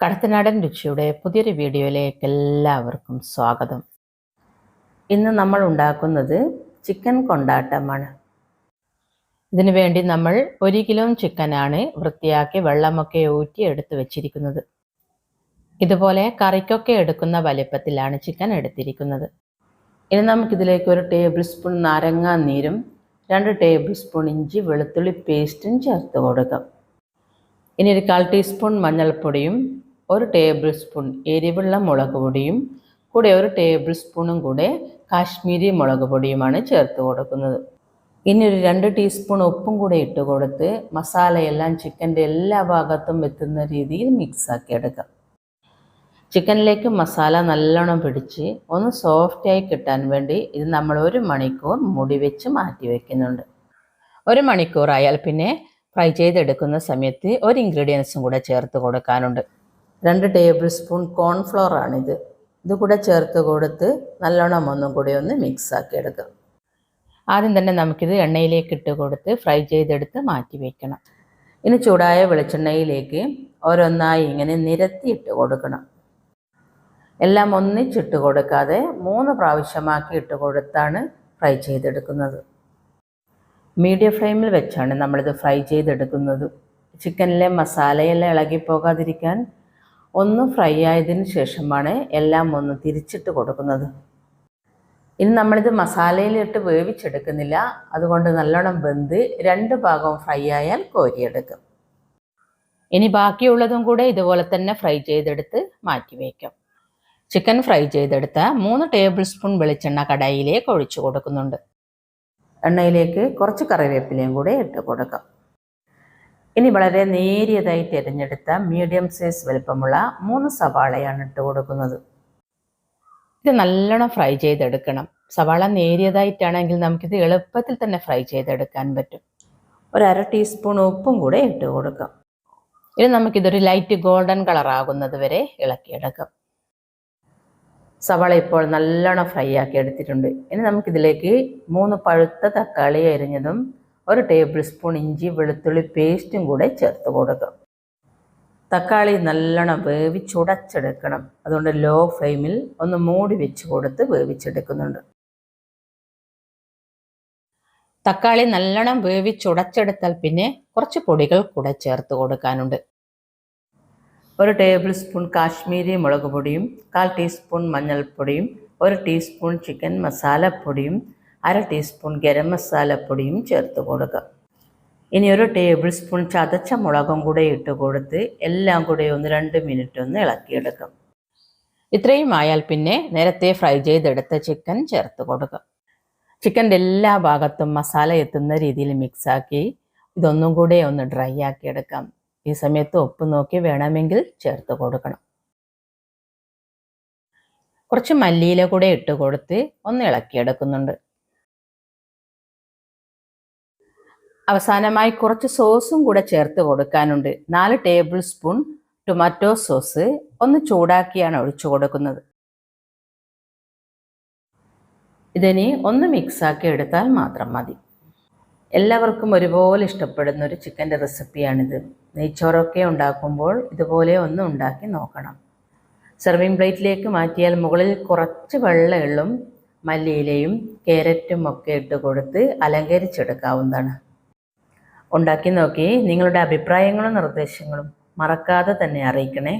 കടത്തനാടൻ രുചിയുടെ പുതിയൊരു വീഡിയോയിലേക്ക് എല്ലാവർക്കും സ്വാഗതം. ഇന്ന് നമ്മൾ ഉണ്ടാക്കുന്നത് ചിക്കൻ കൊണ്ടാട്ടമാണ്. ഇതിനു വേണ്ടി നമ്മൾ ഒരു കിലോ ചിക്കനാണ് വൃത്തിയാക്കി വെള്ളമൊക്കെ ഊറ്റി എടുത്തു വെച്ചിരിക്കുന്നത്. ഇതുപോലെ കറിക്കൊക്കെ എടുക്കുന്ന വലിപ്പത്തിലാണ് ചിക്കൻ എടുത്തിരിക്കുന്നത്. ഇനി നമുക്കിതിലേക്ക് ഒരു ടേബിൾ സ്പൂൺ നാരങ്ങാ നീരും രണ്ട് ടേബിൾ സ്പൂൺ ഇഞ്ചി വെളുത്തുള്ളി പേസ്റ്റും ചേർത്ത് കൊടുക്കാം. ഇനി ഒരു കാൽ ടീസ്പൂൺ മഞ്ഞൾപ്പൊടിയും ഒരു ടേബിൾ സ്പൂൺ എരിവുള്ള മുളക് പൊടിയും കൂടെ ഒരു ടേബിൾ സ്പൂണും കൂടെ കാശ്മീരി മുളക് പൊടിയുമാണ് ചേർത്ത് കൊടുക്കുന്നത്. ഇനി ഒരു രണ്ട് ടീസ്പൂൺ ഉപ്പും കൂടെ ഇട്ട് കൊടുത്ത് മസാലയെല്ലാം ചിക്കന്റെ എല്ലാ ഭാഗത്തും എത്തുന്ന രീതിയിൽ മിക്സാക്കി എടുക്കാം. ചിക്കനിലേക്ക് മസാല നല്ലോണം പിടിച്ച് ഒന്ന് സോഫ്റ്റായി കിട്ടാൻ വേണ്ടി ഇത് നമ്മൾ ഒരു മണിക്കൂർ മുടി വെച്ച് മാറ്റി വയ്ക്കുന്നുണ്ട് ഒരു മണിക്കൂറായാൽ പിന്നെ ഫ്രൈ ചെയ്തെടുക്കുന്ന സമയത്ത് ഒരു ഇൻഗ്രീഡിയൻസും കൂടെ ചേർത്ത് കൊടുക്കാനുണ്ട്. രണ്ട് ടേബിൾ സ്പൂൺ കോൺഫ്ലോർ ആണിത്. ഇത് കൂടെ ചേർത്ത് കൊടുത്ത് നല്ലോണം ഒന്നും കൂടി ഒന്ന് മിക്സ് ആക്കി എടുക്കാം. ആദ്യം തന്നെ നമുക്കിത് എണ്ണയിലേക്ക് ഇട്ട് കൊടുത്ത് ഫ്രൈ ചെയ്തെടുത്ത് മാറ്റി വയ്ക്കണം ഇനി ചൂടായ വെളിച്ചെണ്ണയിലേക്ക് ഓരോന്നായി ഇങ്ങനെ നിരത്തി ഇട്ട് കൊടുക്കണം. എല്ലാം ഒന്നിച്ചിട്ട് കൊടുക്കാതെ മൂന്ന് പ്രാവശ്യമാക്കി ഇട്ട് കൊടുത്താണ് ഫ്രൈ ചെയ്തെടുക്കുന്നത്. മീഡിയം ഫ്ലെയിമിൽ വെച്ചാണ് നമ്മളിത് ഫ്രൈ ചെയ്തെടുക്കുന്നത്. ചിക്കനിലെ മസാലയെല്ലാം ഇളകിപ്പോകാതിരിക്കാൻ ഒന്ന് ഫ്രൈ ആയതിന് ശേഷമാണ് എല്ലാം ഒന്ന് തിരിച്ചിട്ട് കൊടുക്കുന്നത്. ഇനി നമ്മളിത് മസാലയിലിട്ട് വേവിച്ചെടുക്കുന്നില്ല. അതുകൊണ്ട് നല്ലോണം വെന്ത് രണ്ട് ഭാഗവും ഫ്രൈ ആയാൽ കോരിയെടുക്കും. ഇനി ബാക്കിയുള്ളതും കൂടെ ഇതുപോലെ തന്നെ ഫ്രൈ ചെയ്തെടുത്ത് മാറ്റി വയ്ക്കാം. ചിക്കൻ ഫ്രൈ ചെയ്തെടുത്ത മൂന്ന് ടേബിൾ സ്പൂൺ വെളിച്ചെണ്ണ കടായിലേക്ക് ഒഴിച്ചു കൊടുക്കുന്നുണ്ട്. എണ്ണയിലേക്ക് കുറച്ച് കറിവേപ്പിലയും കൂടെ ഇട്ട് കൊടുക്കാം. ഇനി വളരെ നേരിയതായി തിരഞ്ഞെടുത്ത മീഡിയം സൈസ് വലുപ്പമുള്ള മൂന്ന് സവാളയാണ് ഇട്ട് കൊടുക്കുന്നത്. ഇത് നല്ലോണം ഫ്രൈ ചെയ്തെടുക്കണം. സവാള നേരിയതായിട്ടാണെങ്കിൽ നമുക്കിത് എളുപ്പത്തിൽ തന്നെ ഫ്രൈ ചെയ്തെടുക്കാൻ പറ്റും. ഒരു അര ടീസ്പൂൺ ഉപ്പും കൂടെ ഇട്ട് കൊടുക്കാം. ഇനി നമുക്കിതൊരു ലൈറ്റ് ഗോൾഡൻ കളർ ആകുന്നത് വരെ ഇളക്കിയെടുക്കാം. സവാള ഇപ്പോൾ നല്ലോണം ഫ്രൈ ആക്കി എടുത്തിട്ടുണ്ട്. ഇനി നമുക്കിതിലേക്ക് മൂന്ന് പഴുത്ത തക്കാളി അരിഞ്ഞതും ഒരു ടേബിൾ സ്പൂൺ ഇഞ്ചി വെളുത്തുള്ളി പേസ്റ്റും കൂടെ ചേർത്ത് കൊടുക്കുക തക്കാളി നല്ലോണം വേവിച്ചുടച്ചെടുക്കണം അതുകൊണ്ട് ലോ ഫ്ലെയിമിൽ ഒന്ന് മൂടി വെച്ച് കൊടുത്ത് വേവിച്ചെടുക്കുന്നുണ്ട്. തക്കാളി നല്ലോണം വേവിച്ചുടച്ചെടുത്താൽ പിന്നെ കുറച്ച് പൊടികൾ കൂടെ ചേർത്ത് കൊടുക്കാനുണ്ട്. ഒരു ടേബിൾ സ്പൂൺ കാശ്മീരി മുളക് പൊടിയും കാൽ ടീസ്പൂൺ മഞ്ഞൾപ്പൊടിയും ഒരു ടീസ്പൂൺ ചിക്കൻ മസാലപ്പൊടിയും അര ടീസ്പൂൺ ഗരം മസാലപ്പൊടിയും ചേർത്ത് കൊടുക്കുക. ഇനി ഒരു ടേബിൾ സ്പൂൺ ചതച്ച മുളകും കൂടെ ഇട്ട് കൊടുത്ത് എല്ലാം കൂടെ ഒന്ന് രണ്ട് മിനിറ്റ് ഒന്ന് ഇളക്കിയെടുക്കും. ഇത്രയും ആയാൽ പിന്നെ നേരത്തെ ഫ്രൈ ചെയ്തെടുത്ത ചിക്കൻ ചേർത്ത് കൊടുക്കുക ചിക്കന്റെ എല്ലാ ഭാഗത്തും മസാല എത്തുന്ന രീതിയിൽ മിക്സാക്കി ഇതൊന്നും കൂടെ ഒന്ന് ഡ്രൈ ആക്കി എടുക്കാം ഈ സമയത്ത് ഉപ്പ് നോക്കി വേണമെങ്കിൽ ചേർത്ത് കൊടുക്കണം. കുറച്ച് മല്ലിയില കൂടെ ഇട്ട് കൊടുത്ത് ഒന്ന് ഇളക്കിയെടുക്കുന്നുണ്ട്. അവസാനമായി കുറച്ച് സോസും കൂടെ ചേർത്ത് കൊടുക്കാനുണ്ട്. നാല് ടേബിൾ സ്പൂൺ ടൊമാറ്റോ സോസ് ഒന്ന് ചൂടാക്കിയാണ് ഒഴിച്ചു കൊടുക്കുന്നത്. ഇതിനി ഒന്ന് മിക്സാക്കി എടുത്താൽ മാത്രം മതി. എല്ലാവർക്കും ഒരുപോലെ ഇഷ്ടപ്പെടുന്ന ഒരു ചിക്കന്റെ റെസിപ്പിയാണിത്. നെയ്ച്ചോറൊക്കെ ഉണ്ടാക്കുമ്പോൾ ഇതുപോലെ ഒന്ന് ഉണ്ടാക്കി നോക്കണം. സെർവിങ് പ്ലേറ്റിലേക്ക് മാറ്റിയാൽ മുകളിൽ കുറച്ച് വെള്ളയുള്ളും മല്ലിയിലയും ക്യാരറ്റും ഒക്കെ ഇട്ട് കൊടുത്ത് അലങ്കരിച്ചെടുക്കാവുന്നതാണ്. ഉണ്ടാക്കി നോക്കി നിങ്ങളുടെ അഭിപ്രായങ്ങളും നിർദ്ദേശങ്ങളും മറക്കാതെ തന്നെ അറിയിക്കണേ.